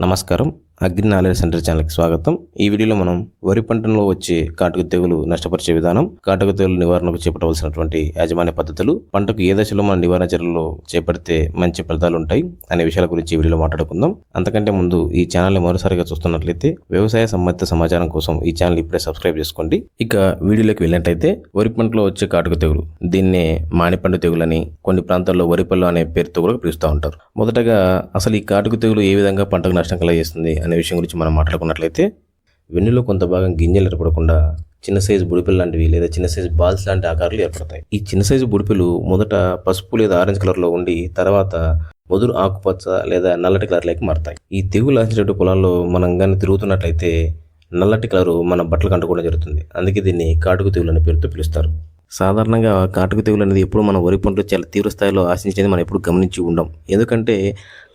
నమస్కారం. Agri knowledge centre ఛానల్కి స్వాగతం. ఈ వీడియోలో మనం వరి పంటలో వచ్చే కాటుక తెగులు నష్టపరిచే విధానం కాటుక తెగులు నివారణకు చేపట్టవలసినటువంటి యాజమాన్య పద్ధతులు పంటకు ఏ దశలో మన నివారణ చర్యలు చేపడితే మంచి ఫలితాలు ఉంటాయి అనే విషయాల గురించి ఈ వీడియోలో మాట్లాడుకుందాం. అంతకంటే ముందు ఈ ఛానల్ని మరోసారిగా చూస్తున్నట్లయితే వ్యవసాయ సంబంధిత సమాచారం కోసం ఈ ఛానల్ ఇప్పుడే సబ్స్క్రైబ్ చేసుకోండి. ఇక వీడియోలోకి వెళ్ళినట్టయితే వరి పంటలో వచ్చే కాటుక తెగులు దీన్నే మానిపండు తెగులని కొన్ని ప్రాంతాల్లో వరిపల్లు అనే పేరుతో కూడా పిలుస్తూ ఉంటారు. మొదటగా అసలు ఈ కాటుక తెగులు ఏ విధంగా పంటకు నష్టం కలగజేస్తుంది అనే విషయం గురించి మనం మాట్లాడుకున్నట్లయితే వెన్నులో కొంత భాగం గింజలు ఏర్పడకుండా చిన్న సైజు బుడిపిల్ లాంటివి లేదా చిన్న సైజు బాల్స్ లాంటి ఆకారాలు ఏర్పడతాయి. ఈ చిన్న సైజు బుడిపిలు మొదట పసుపు లేదా ఆరెంజ్ కలర్లో ఉండి తర్వాత ముదురు ఆకుపచ్చ లేదా నల్లటి కలర్లోకి మారతాయి. ఈ తెగులు ఆశించేటు పొలాల్లో మనం కానీ తిరుగుతున్నట్లయితే నల్లటి కలరు మన బట్టలు కంటుకోవడం జరుగుతుంది. అందుకే దీన్ని కాటుకు తెగులు అనే పేరుతో పిలుస్తారు. సాధారణంగా కాటుక తెగులు అనేది ఎప్పుడు మన వరి పంటలు చాలా తీవ్ర స్థాయిలో ఆశించేది మనం ఎప్పుడు గమనించి ఉండం. ఎందుకంటే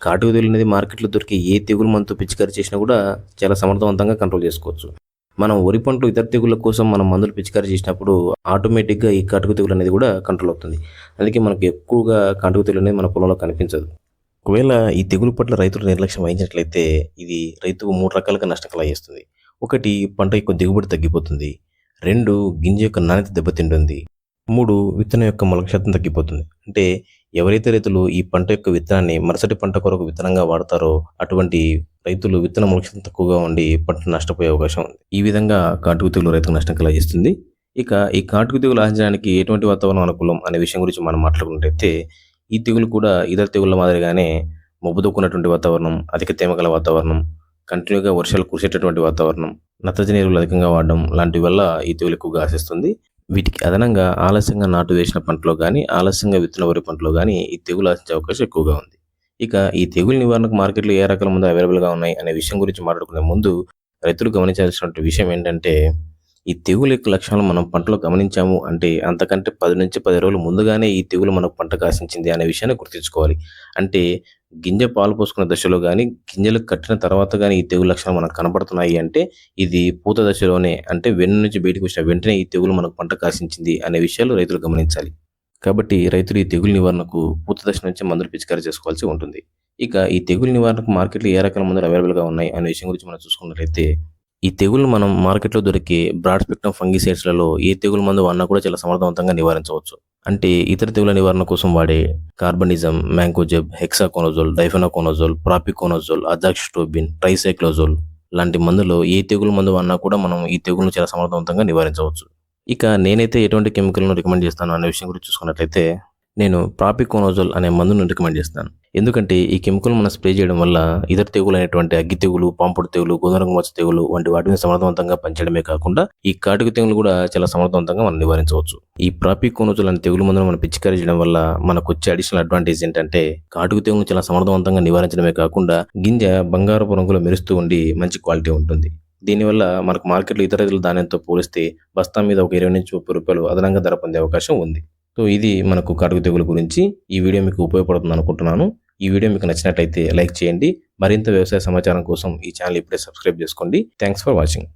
కాటుక తెగులు అనేది మార్కెట్లో దొరికే ఏ తెగులు మనతో పిచికారీ చేసినా కూడా చాలా సమర్థవంతంగా కంట్రోల్ చేసుకోవచ్చు. మనం వరి పంటలు ఇతర తెగుళ్ళ కోసం మనం మందులు పిచికారీ చేసినప్పుడు ఆటోమేటిక్గా ఈ కాటుక తెగులు అనేది కూడా కంట్రోల్ అవుతుంది. అందుకే మనకు ఎక్కువగా కాటుక తెగులు అనేది మన పొలంలో కనిపించదు. ఒకవేళ ఈ తెగులు పట్ల రైతులు నిర్లక్ష్యం వహించినట్లయితే ఇది రైతుకు మూడు రకాలుగా నష్టం కలగజేస్తుంది. ఒకటి పంట యొక్క దిగుబడి తగ్గిపోతుంది. రెండు గింజ యొక్క నాణ్యత దెబ్బతింటుంది. మూడు విత్తనం యొక్క మొలక శాతం తగ్గిపోతుంది. అంటే ఎవరైతే రైతులు ఈ పంట యొక్క విత్తనాన్ని మరుసటి పంట కొరకు విత్తనంగా వాడతారో అటువంటి రైతులు విత్తన మొలక శాతం తక్కువగా ఉండి పంట నష్టపోయే అవకాశం ఉంది. ఈ విధంగా కాటుకు తెగులు రైతుకు నష్టం కలిగిస్తుంది. ఇక ఈ కాటుకు తెగులు ఆశించడానికి ఎటువంటి వాతావరణం అనుకూలం అనే విషయం గురించి మనం మాట్లాడుకున్నట్టయితే ఈ తెగులు కూడా ఇతర తెగుళ్ళ మాదిరిగానే మొబ్బుదొక్కున్నటువంటి వాతావరణం అధిక తేమ గల వాతావరణం కంటిన్యూగా వర్షాలు కురిసేటటువంటి వాతావరణం నత్రజని ఎరువులు అధికంగా వాడడం లాంటి వల్ల ఈ తెగులు ఎక్కువగా ఆశిస్తుంది వీటికి అదనంగా ఆలస్యంగా నాటు వేసిన పంటలో కానీ ఆలస్యంగా విత్తన వరి పంటలో కానీ ఈ తెగులు ఆశించే అవకాశం ఎక్కువగా ఉంది. ఇక ఈ తెగులు నివారణకు మార్కెట్లో ఏ రకాల మందులు అవైలబుల్గా ఉన్నాయి అనే విషయం గురించి మాట్లాడుకునే ముందు రైతులు గమనించాల్సినటువంటి విషయం ఏంటంటే ఈ తెగులు యొక్క లక్షణాలు మనం పంటలో గమనించాము అంటే అంతకంటే పది నుంచి పది రోజులు ముందుగానే ఈ తెగులు మనకు పంట కాసించింది అనే విషయాన్ని గుర్తుంచుకోవాలి. అంటే గింజ పాలు పోసుకున్న దశలో కానీ గింజలు కట్టిన తర్వాత కానీ ఈ తెగులు లక్షణాలు మనకు కనబడుతున్నాయి అంటే ఇది పూత దశలోనే అంటే వెన్ను నుంచి బయటకు వచ్చిన వెంటనే ఈ తెగులు మనకు పంట కాసించింది అనే విషయాలు రైతులు గమనించాలి. కాబట్టి రైతులు ఈ తెగులు నివారణకు పూత దశ నుంచి మందులు పిచికారీ చేసుకోవాల్సి ఉంటుంది. ఇక ఈ తెగులు నివారణకు మార్కెట్లో ఏ రకాల మందులు అవైలబుల్గా ఉన్నాయి అనే విషయం గురించి మనం చూసుకున్నట్లయితే ఈ తెగులు మనం మార్కెట్లో దొరికే బ్రాడ్ స్పెక్ట్రమ్ ఫంగిసైడ్స్లలో ఏ తెగులు మందు వాడినా కూడా చాలా సమర్థవంతంగా నివారించవచ్చు. అంటే ఇతర తెగుల నివారణ కోసం వాడే కార్బనిజం మ్యాంకోజెబ్ హెక్సాకోనోజోల్ డైఫెనాకోనోజోల్ ప్రాపికోనోజోల్ అజాక్స్టోబిన్ ట్రైసైక్లోజోల్ లాంటి మందులో ఏ తెగులు మందు వాడినా కూడా మనం ఈ తెగులను చాలా సమర్థవంతంగా నివారించవచ్చు. ఇక నేనైతే ఎటువంటి కెమికల్ను రికమెండ్ చేస్తాను అనే విషయం గురించి చూసుకున్నట్లయితే నేను ప్రాపికోనోజోల్ అనే మందును రికమెండ్ చేస్తాను. ఎందుకంటే ఈ కెమికల్ మనం స్ప్రే చేయడం వల్ల ఇతర తెగులు అనేటువంటి అగ్గి తెగులు పాంపుడు తెగులు గోధుమ మచ్చ తెగులు వంటి వాటిని సమర్థవంతంగా పనిచేయడమే కాకుండా ఈ కాటుక తెగులు కూడా చాలా సమర్థవంతంగా మనం నివారించవచ్చు. ఈ ప్రాపికోనోజోల్ అనే తెగులు మందును మనం పిచికారీ చేయడం వల్ల మనకు వచ్చే అడిషనల్ అడ్వాంటేజ్ ఏంటంటే కాటుక తెగులు చాలా సమర్థవంతంగా నివారించడమే కాకుండా గింజ బంగారపు రంగులో మెరుస్తూ ఉండి మంచి క్వాలిటీ ఉంటుంది. దీనివల్ల మనకు మార్కెట్లో ఇతర రైతుల ధాన్యంతో పోలిస్తే బస్తా మీద ఒక ఇరవై నుంచి ముప్పై రూపాయలు అదనంగా ధర పొందే అవకాశం ఉంది. సో ఇది మనకు కడుగు తెగులు గురించి ఈ వీడియో మీకు ఉపయోగపడుతుంది అనుకుంటున్నాను. ఈ వీడియో మీకు నచ్చినట్లయితే లైక్ చేయండి. మరింత వ్యవసాయ సమాచారం కోసం ఈ ఛానల్ ఇప్పుడే సబ్స్క్రైబ్ చేసుకోండి. Thanks for watching.